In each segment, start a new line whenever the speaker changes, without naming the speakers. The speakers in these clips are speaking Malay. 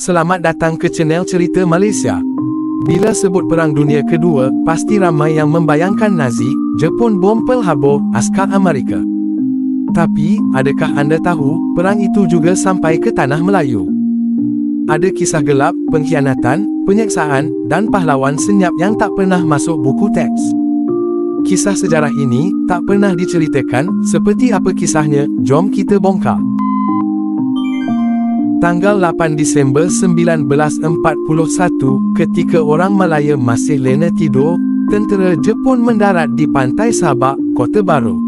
selamat datang ke channel Cerita Malaysia. Bila sebut Perang Dunia Kedua, pasti ramai yang membayangkan Nazi, Jepun bom Pearl Harbor, askar Amerika. Tapi, adakah anda tahu, perang itu juga sampai ke Tanah Melayu? Ada kisah gelap, pengkhianatan, penyeksaan, dan pahlawan senyap yang tak pernah masuk buku teks. Kisah sejarah ini tak pernah diceritakan, seperti apa kisahnya, jom kita bongkar. Tanggal 8 Disember 1941, ketika orang Malaya masih lena tidur, tentera Jepun mendarat di pantai Sabak, Kota Baru.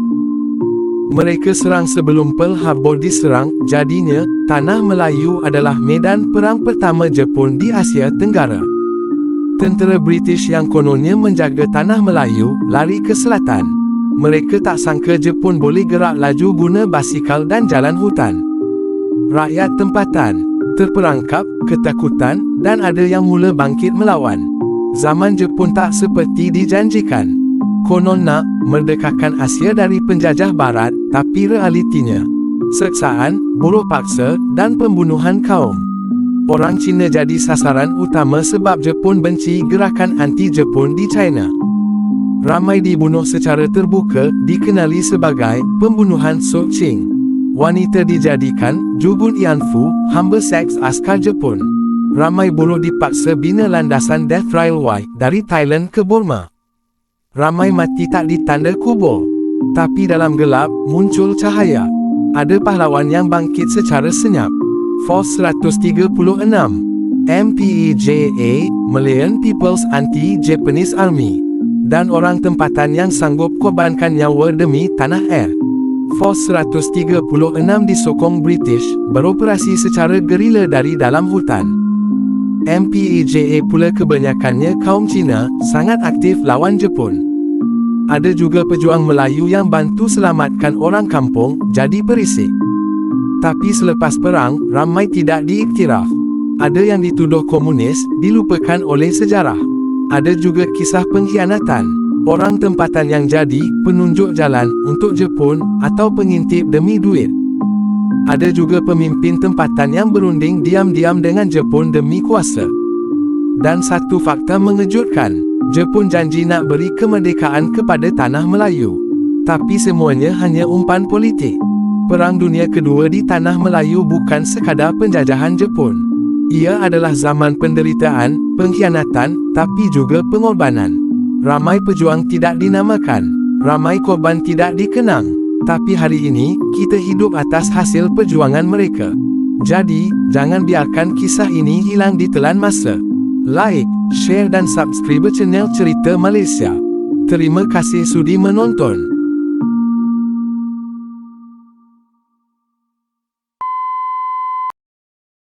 Mereka serang sebelum Pearl Harbor diserang, jadinya, Tanah Melayu adalah medan perang pertama Jepun di Asia Tenggara. Tentera British yang kononnya menjaga Tanah Melayu, lari ke selatan. Mereka tak sangka Jepun boleh gerak laju guna basikal dan jalan hutan. Rakyat tempatan, terperangkap, ketakutan, dan ada yang mula bangkit melawan. Zaman Jepun tak seperti dijanjikan. Konon nak merdekakan Asia dari penjajah barat, tapi realitinya seksaan, buruh paksa, dan pembunuhan kaum. Orang Cina jadi sasaran utama sebab Jepun benci gerakan anti-Jepun di China. Ramai dibunuh secara terbuka, dikenali sebagai pembunuhan Sok Ching. Wanita dijadikan Jubun Yanfu, hamba seks askar Jepun. Ramai buruh dipaksa bina landasan Death Railway dari Thailand ke Burma. Ramai mati tak ditanda kubur. Tapi dalam gelap, muncul cahaya. Ada pahlawan yang bangkit secara senyap. Force 136 MPEJA, Malayan People's Anti-Japanese Army dan orang tempatan yang sanggup korbankan nyawa demi tanah air. Force 136 disokong British, beroperasi secara gerila dari dalam hutan. MPEJA pula kebanyakannya kaum Cina, sangat aktif lawan Jepun. Ada juga pejuang Melayu yang bantu selamatkan orang kampung, jadi berisik. Tapi selepas perang, ramai tidak diiktiraf. Ada yang dituduh komunis, dilupakan oleh sejarah. Ada juga kisah pengkhianatan. Orang tempatan yang jadi penunjuk jalan untuk Jepun atau pengintip demi duit. Ada juga pemimpin tempatan yang berunding diam-diam dengan Jepun demi kuasa. Dan satu fakta mengejutkan, Jepun janji nak beri kemerdekaan kepada tanah Melayu. Tapi semuanya hanya umpan politik. Perang Dunia Kedua di Tanah Melayu bukan sekadar penjajahan Jepun. Ia adalah zaman penderitaan, pengkhianatan, tapi juga pengorbanan. Ramai pejuang tidak dinamakan, ramai korban tidak dikenang. Tapi hari ini, kita hidup atas hasil perjuangan mereka. Jadi, jangan biarkan kisah ini hilang di telan masa. Like, share dan subscribe channel Cerita Malaysia. Terima kasih sudi menonton.